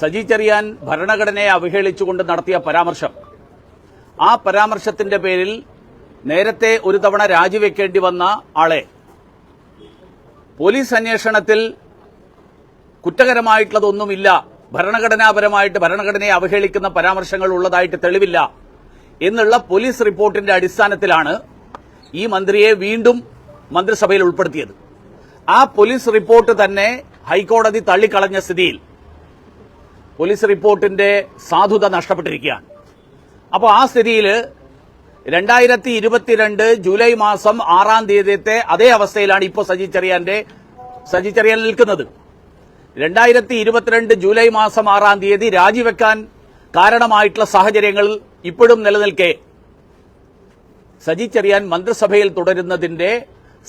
സജി ചെറിയാൻ ഭരണഘടനയെ അവഹേളിച്ചുകൊണ്ട് നടത്തിയ പരാമർശം. ആ പരാമർശത്തിന്റെ പേരിൽ നേരത്തെ ഒരു തവണ രാജിവെക്കേണ്ടി വന്ന ആളെ പോലീസ് അന്വേഷണത്തിൽ കുറ്റകരമായിട്ടുള്ളതൊന്നുമില്ല. ഭരണഘടനാപരമായിട്ട് ഭരണഘടനയെ അവഹേളിക്കുന്ന പരാമർശങ്ങൾ ഉള്ളതായിട്ട് തെളിവില്ല എന്നുള്ള പോലീസ് റിപ്പോർട്ടിന്റെ അടിസ്ഥാനത്തിലാണ് ഈ മന്ത്രിയെ വീണ്ടും മന്ത്രിസഭയിൽ ഉൾപ്പെടുത്തിയത്. ആ പോലീസ് റിപ്പോർട്ട് തന്നെ ഹൈക്കോടതി തള്ളിക്കളഞ്ഞ സ്ഥിതിയിൽ പോലീസ് റിപ്പോർട്ടിന്റെ സാധുത നഷ്ടപ്പെട്ടിരിക്കുകയാണ്. അപ്പോൾ ആ സ്ഥിതിയിൽ രണ്ടായിരത്തി ഇരുപത്തിരണ്ട് ജൂലൈ മാസം ആറാം തീയതിയത്തെ അതേ അവസ്ഥയിലാണ് ഇപ്പോൾ സജി ചെറിയാന്റെ സജി ചെറിയാൻ നിൽക്കുന്നത്. രണ്ടായിരത്തി ഇരുപത്തിരണ്ട് ജൂലൈ മാസം ആറാം തീയതി രാജിവെക്കാൻ കാരണമായിട്ടുള്ള സാഹചര്യങ്ങൾ ഇപ്പോഴും നിലനിൽക്കെ. സജി ചെറിയാൻ മന്ത്രിസഭയിൽ തുടരുന്നതിന്റെ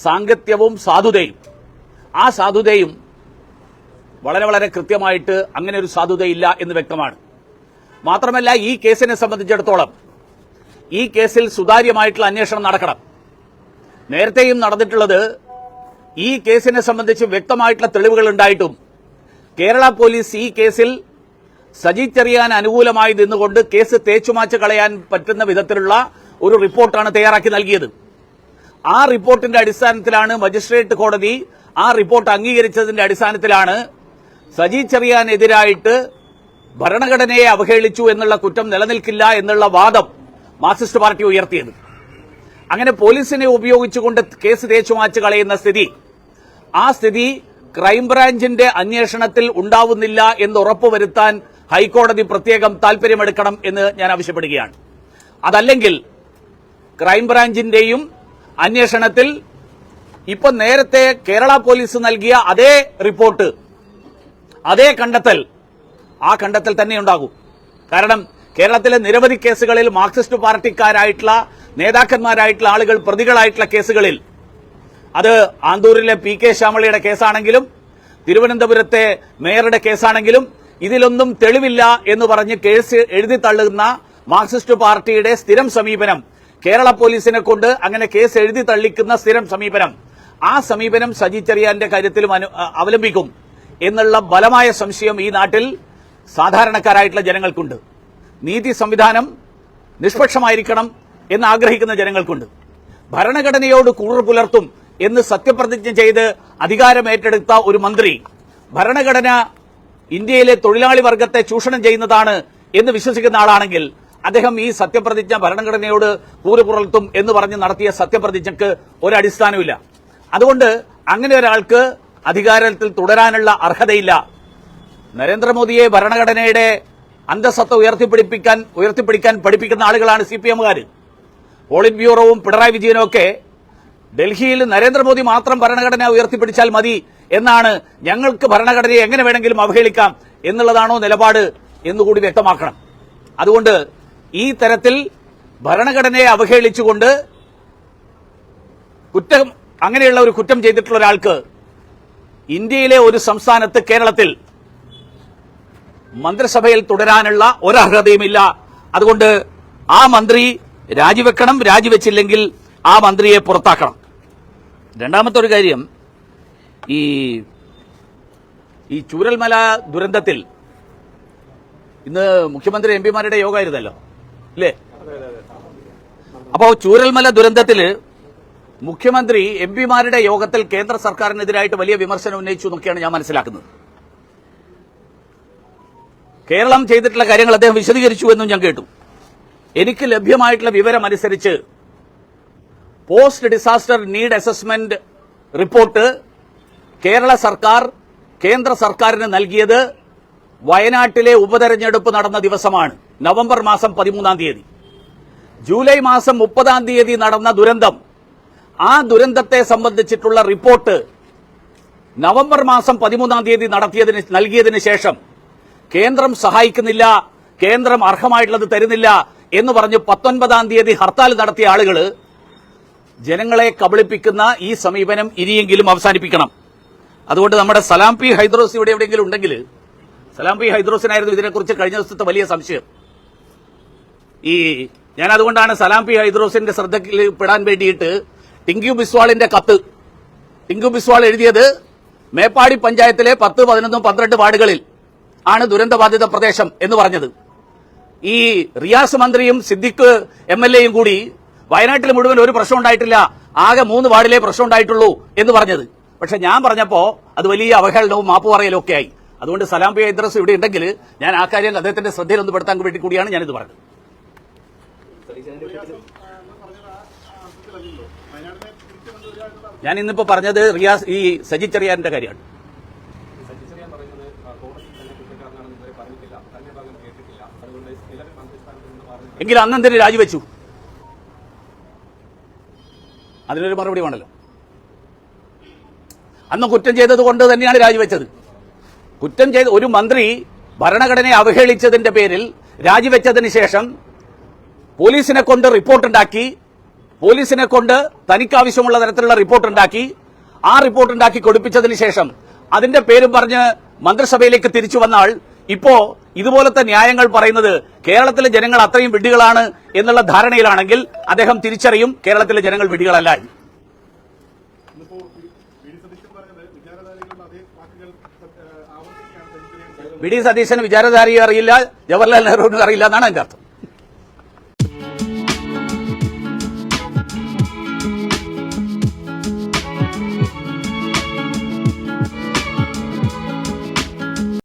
സാങ്കത്യവും സാധുതയും. ആ സാധുതയും വളരെ വളരെ കൃത്യമായിട്ട് അങ്ങനെ ഒരു സാധുതയില്ല എന്ന് വ്യക്തമാണ്. മാത്രമല്ല ഈ കേസിനെ സംബന്ധിച്ചിടത്തോളം ഈ കേസിൽ സുതാര്യമായിട്ടുള്ള അന്വേഷണം നടക്കണം. നേരത്തെയും നടന്നിട്ടുള്ളത് ഈ കേസിനെ സംബന്ധിച്ച് വ്യക്തമായിട്ടുള്ള തെളിവുകൾ ഉണ്ടായിട്ടും കേരള പോലീസ് ഈ കേസിൽ സജി ചെറിയാൻ അനുകൂലമായി നിന്നുകൊണ്ട് കേസ് തേച്ചുമാച്ച് കളയാൻ പറ്റുന്ന വിധത്തിലുള്ള ഒരു റിപ്പോർട്ടാണ് തയ്യാറാക്കി നൽകിയത്. ആ റിപ്പോർട്ടിന്റെ അടിസ്ഥാനത്തിലാണ് മജിസ്ട്രേറ്റ് കോടതി ആ റിപ്പോർട്ട് അംഗീകരിച്ചതിന്റെ അടിസ്ഥാനത്തിലാണ് സജി ചെറിയാനെതിരായിട്ട് ഭരണഘടനയെ അവഹേളിച്ചു എന്നുള്ള കുറ്റം നിലനിൽക്കില്ല എന്നുള്ള വാദം മാർക്സിസ്റ്റ് പാർട്ടി ഉയർത്തിയത്. അങ്ങനെ പോലീസിനെ ഉപയോഗിച്ചുകൊണ്ട് കേസ് തേച്ചുമാച്ച് കളയുന്ന സ്ഥിതി. ആ സ്ഥിതി ക്രൈംബ്രാഞ്ചിന്റെ അന്വേഷണത്തിൽ ഉണ്ടാവുന്നില്ല എന്ന് ഉറപ്പുവരുത്താൻ ഹൈക്കോടതി പ്രത്യേകം താൽപര്യമെടുക്കണം എന്ന് ഞാൻ ആവശ്യപ്പെടുകയാണ്. അതല്ലെങ്കിൽ ക്രൈംബ്രാഞ്ചിന്റെയും അന്വേഷണത്തിൽ ഇപ്പൊ നേരത്തെ കേരള പോലീസ് നൽകിയ അതേ റിപ്പോർട്ട് അതേ കണ്ടെത്തൽ ആ കണ്ടെത്തൽ തന്നെ ഉണ്ടാകും. കാരണം കേരളത്തിലെ നിരവധി കേസുകളിൽ മാർക്സിസ്റ്റ് പാർട്ടിക്കാരായിട്ടുള്ള നേതാക്കന്മാരായിട്ടുള്ള ആളുകൾ പ്രതികളായിട്ടുള്ള കേസുകളിൽ അത് ആന്തൂരിലെ പി കെ ശ്യാമളിയുടെ കേസാണെങ്കിലും തിരുവനന്തപുരത്തെ മേയറുടെ കേസാണെങ്കിലും ഇതിലൊന്നും തെളിവില്ല എന്ന് പറഞ്ഞ് കേസ് എഴുതി തള്ളുന്ന മാർക്സിസ്റ്റ് പാർട്ടിയുടെ സ്ഥിരം സമീപനം കേരള പോലീസിനെ കൊണ്ട് അങ്ങനെ കേസ് എഴുതി തള്ളിക്കുന്ന സ്ഥിരം സമീപനം ആ സമീപനം സജി ചെറിയാന്റെ കാര്യത്തിലും അവലംബിക്കും. എന്നുള്ള ബലമായ സംശയം ഈ നാട്ടിൽ സാധാരണക്കാരായിട്ടുള്ള ജനങ്ങൾക്കുണ്ട്. നീതി സംവിധാനം നിഷ്പക്ഷമായിരിക്കണം എന്ന് ആഗ്രഹിക്കുന്ന ജനങ്ങൾക്കുണ്ട്. ഭരണഘടനയോട് കൂറു പുലർത്തും എന്ന് സത്യപ്രതിജ്ഞ ചെയ്ത് അധികാരമേറ്റെടുത്ത ഒരു മന്ത്രി ഭരണഘടന ഇന്ത്യയിലെ തൊഴിലാളി വർഗത്തെ ചൂഷണം ചെയ്യുന്നതാണ് എന്ന് വിശ്വസിക്കുന്ന ആളാണെങ്കിൽ അദ്ദേഹം ഈ സത്യപ്രതിജ്ഞ ഭരണഘടനയോട് കൂറു പുലർത്തും എന്ന് പറഞ്ഞ് നടത്തിയ സത്യപ്രതിജ്ഞക്ക് ഒരടിസ്ഥാനമില്ല അതുകൊണ്ട് അങ്ങനെ ഒരാൾക്ക് അധികാരത്തിൽ തുടരാനുള്ള അർഹതയില്ല. നരേന്ദ്രമോദിയെ ഭരണഘടനയുടെ അന്തസ്സത്ത ഉയർത്തിപ്പിടിപ്പിക്കാൻ ഉയർത്തിപ്പിടിക്കാൻ പഠിപ്പിക്കുന്ന ആളുകളാണ് സി പി എമ്മുകാർ പോളിറ്റ് ബ്യൂറോവും പിണറായി വിജയനും ഒക്കെ ഡൽഹിയിൽ നരേന്ദ്രമോദി മാത്രം ഭരണഘടന ഉയർത്തിപ്പിടിച്ചാൽ മതി എന്നാണ് ഞങ്ങൾക്ക് ഭരണഘടനയെ എങ്ങനെ വേണമെങ്കിലും അവഹേളിക്കാം എന്നുള്ളതാണോ നിലപാട് എന്നുകൂടി വ്യക്തമാക്കണം. അതുകൊണ്ട് ഈ തരത്തിൽ ഭരണഘടനയെ അവഹേളിച്ചുകൊണ്ട് കുറ്റം അങ്ങനെയുള്ള ഒരു കുറ്റം ചെയ്തിട്ടുള്ള ഒരാൾക്ക് ഇന്ത്യയിലെ ഒരു സംസ്ഥാനത്ത് കേരളത്തിൽ മന്ത്രിസഭയിൽ തുടരാനുള്ള ഒരർഹതയുമില്ല. അതുകൊണ്ട് ആ മന്ത്രി രാജിവെക്കണം രാജിവെച്ചില്ലെങ്കിൽ ആ മന്ത്രിയെ പുറത്താക്കണം. രണ്ടാമത്തെ ഒരു കാര്യം ഈ ഈ ചൂരൽമല ദുരന്തത്തിൽ ഇന്ന് മുഖ്യമന്ത്രി എം പിമാരുടെ യോഗമായിരുന്നല്ലോ അല്ലേ? അപ്പോൾ ചൂരൽമല ദുരന്തത്തിൽ മുഖ്യമന്ത്രി എം പിമാരുടെ യോഗത്തിൽ കേന്ദ്ര സർക്കാരിനെതിരായിട്ട് വലിയ വിമർശനം ഉന്നയിച്ചു എന്നൊക്കെയാണ് ഞാൻ മനസ്സിലാക്കുന്നത്. കേരളം ചെയ്തിട്ടുള്ള കാര്യങ്ങൾ അദ്ദേഹം വിശദീകരിച്ചു എന്നും ഞാൻ കേട്ടു. എനിക്ക് ലഭ്യമായിട്ടുള്ള വിവരം അനുസരിച്ച് post disaster need assessment report Kerala സർക്കാർ കേന്ദ്ര സർക്കാരിന് നൽകിയത് വയനാട്ടിലെ ഉപതെരഞ്ഞെടുപ്പ് നടന്ന ദിവസമാണ് നവംബർ മാസം പതിമൂന്നാം തീയതി. ജൂലൈ മാസം മുപ്പതാം തീയതി നടന്ന ദുരന്തം ആ ദുരന്തത്തെ സംബന്ധിച്ചിട്ടുള്ള റിപ്പോർട്ട് നവംബർ മാസം പതിമൂന്നാം തീയതി നടത്തിയതിന് നൽകിയതിന് ശേഷം കേന്ദ്രം സഹായിക്കുന്നില്ല കേന്ദ്രം അർഹമായിട്ടുള്ളത് തരുന്നില്ല എന്ന് പറഞ്ഞ് പത്തൊൻപതാം തീയതി ഹർത്താൽ നടത്തിയ ആളുകൾ ജനങ്ങളെ കബളിപ്പിക്കുന്ന ഈ സമീപനം ഇനിയെങ്കിലും അവസാനിപ്പിക്കണം. അതുകൊണ്ട് നമ്മുടെ സലാം പി ഹൈദ്രോസ് ഇവിടെ എവിടെയെങ്കിലും ഉണ്ടെങ്കിൽ സലാം പി ഹൈദ്രോസിനായിരുന്നു ഇതിനെക്കുറിച്ച് കഴിഞ്ഞ ദിവസത്തെ വലിയ സംശയം. ഈ ഞാൻ അതുകൊണ്ടാണ് സലാം പി ഹൈദ്രോസിന്റെ ശ്രദ്ധയിൽ പെടാൻ വേണ്ടിയിട്ട് ടിങ്കു ബിസ്വാളിന്റെ കത്ത്. ടിങ്കു ബിസ്വാൾ എഴുതിയത് മേപ്പാടി പഞ്ചായത്തിലെ പത്ത് പതിനൊന്നും പന്ത്രണ്ട് വാർഡുകളിൽ ആണ് ദുരന്തബാധിത പ്രദേശം എന്ന് പറഞ്ഞത്. ഈ റിയാസ് മന്ത്രിയും സിദ്ദിഖ് എം എൽ എയും കൂടി വയനാട്ടിൽ മുഴുവൻ ഒരു പ്രശ്നം ഉണ്ടായിട്ടില്ല. ആകെ മൂന്ന് വാർഡിലെ പ്രശ്നം ഉണ്ടായിട്ടുള്ളൂ എന്ന് പറഞ്ഞത്. പക്ഷെ ഞാൻ പറഞ്ഞപ്പോൾ അത് വലിയ അവഹേളനവും മാപ്പ് പറയലും ഒക്കെ ആയി. അതുകൊണ്ട് സലാം പി ഇദ്രസ് ഇവിടെ ഉണ്ടെങ്കിൽ ഞാൻ ആ കാര്യം അദ്ദേഹത്തിന്റെ ശ്രദ്ധയിൽ ഒന്ന് പെടുത്താൻ വേണ്ടി കൂടിയാണ് ഞാനിത് പറഞ്ഞത്. ഞാൻ ഇന്നിപ്പോ പറഞ്ഞത് റിയാസ് ഈ സജി ചെറിയാറിന്റെ കാര്യമാണ്. എങ്കിൽ അന്ന് എന്തിന് രാജിവെച്ചു? അതിനൊരു മറുപടി വേണല്ലോ. അന്ന് കുറ്റം ചെയ്തത് കൊണ്ട് തന്നെയാണ് രാജിവെച്ചത്. കുറ്റം ചെയ്ത് ഒരു മന്ത്രി ഭരണഘടനയെ അവഹേളിച്ചതിന്റെ പേരിൽ രാജിവെച്ചതിന് ശേഷം പോലീസിനെ കൊണ്ട് റിപ്പോർട്ടുണ്ടാക്കി പോലീസിനെ കൊണ്ട് തനിക്കാവശ്യമുള്ള തരത്തിലുള്ള റിപ്പോർട്ട് ഉണ്ടാക്കി. ആ റിപ്പോർട്ട് ഉണ്ടാക്കി കൊടുപ്പിച്ചതിന് ശേഷം അതിന്റെ പേരും പറഞ്ഞ് മന്ത്രിസഭയിലേക്ക് തിരിച്ചു വന്നാൽ ഇപ്പോ ഇതുപോലത്തെ ന്യായങ്ങൾ പറയുന്നത് കേരളത്തിലെ ജനങ്ങൾ അത്രയും വിഡ്ഢികളാണ് എന്നുള്ള ധാരണയിലാണെങ്കിൽ അദ്ദേഹം തിരിച്ചറിയും കേരളത്തിലെ ജനങ്ങൾ വിഡ്ഢികളല്ല. എന്ന്. ഇന്നിപ്പോ വി ഡി സതീശൻ പറഞ്ഞത് വിചാരധാരകളുടെ അതേ വാക്കുകൾ ഏഹ്, ആവർത്തിക്കുകയാണ് സജിച്ചറിയാൻ ചെയ്തത് വി ഡി സതീശന് വിചാരധാരിയെ അറിയില്ല ജവഹർലാൽ നെഹ്റുവിനും അറിയില്ല എന്നാണ് എന്റെ അർത്ഥം.